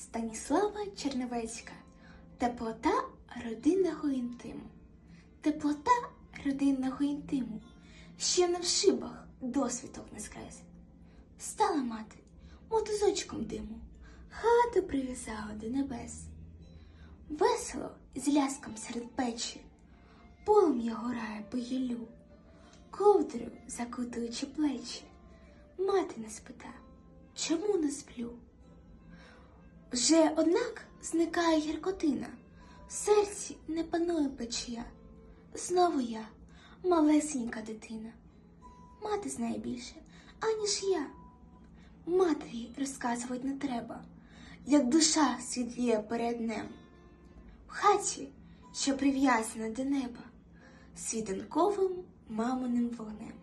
Станіслава Черновецька. Теплота родинного інтиму. Теплота родинного інтиму, що на в шибах досвідок не скрес. Стала мати мотузочком диму, хату прив'язала до небес. Весело з ляском серед печі, полум'я горає по гіллю, ковдрою закутуючи плечі. Мати не спита, чому не сплю? Вже однак зникає гіркотина, в серці не панує печія. Знову я, малесенька дитина. Мати знає більше, аніж я. Матері розказувати не треба, як душа світліє перед днем. В хаті, що прив'язана до неба, світанковим маминим вогнем.